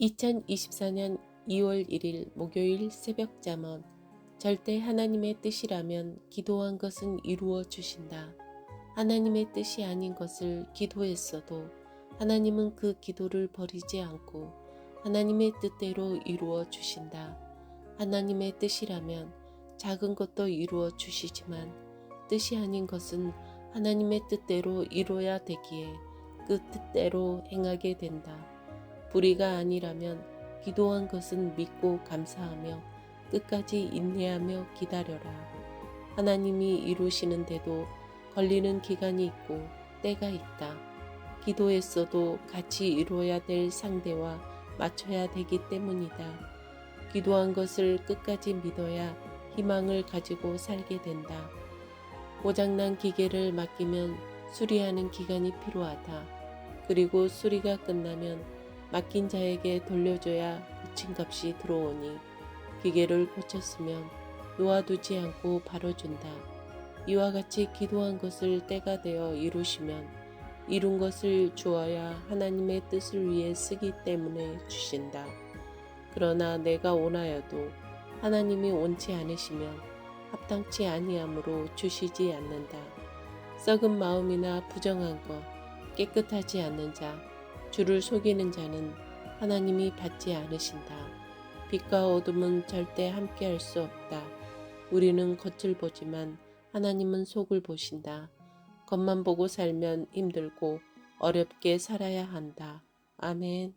2024년 2월 1일 목요일 새벽 잠언 절대 하나님의 뜻이라면 기도한 것은 이루어 주신다. 하나님의 뜻이 아닌 것을 기도했어도 하나님은 그 기도를 버리지 않고 하나님의 뜻대로 이루어 주신다. 하나님의 뜻이라면 작은 것도 이루어 주시지만 뜻이 아닌 것은 하나님의 뜻대로 이루어야 되기에 그 뜻대로 행하게 된다. 불의가 아니라면 기도한 것은 믿고 감사하며 끝까지 인내하며 기다려라. 하나님이 이루시는데도 걸리는 기간이 있고 때가 있다. 기도했어도 같이 이루어야 될 상대와 맞춰야 되기 때문이다. 기도한 것을 끝까지 믿어야 희망을 가지고 살게 된다. 고장난 기계를 맡기면 수리하는 기간이 필요하다. 그리고 수리가 끝나면 맡긴 자에게 돌려줘야 부침값이 들어오니 기계를 고쳤으면 놓아두지 않고 바로 준다. 이와 같이 기도한 것을 때가 되어 이루시면 이룬 것을 주어야 하나님의 뜻을 위해 쓰기 때문에 주신다. 그러나 내가 원하여도 하나님이 원치 않으시면 합당치 아니함으로 주시지 않는다. 썩은 마음이나 부정한 것, 깨끗하지 않는 자, 주를 속이는 자는 하나님이 받지 않으신다. 빛과 어둠은 절대 함께할 수 없다. 우리는 겉을 보지만 하나님은 속을 보신다. 겉만 보고 살면 힘들고 어렵게 살아야 한다. 아멘.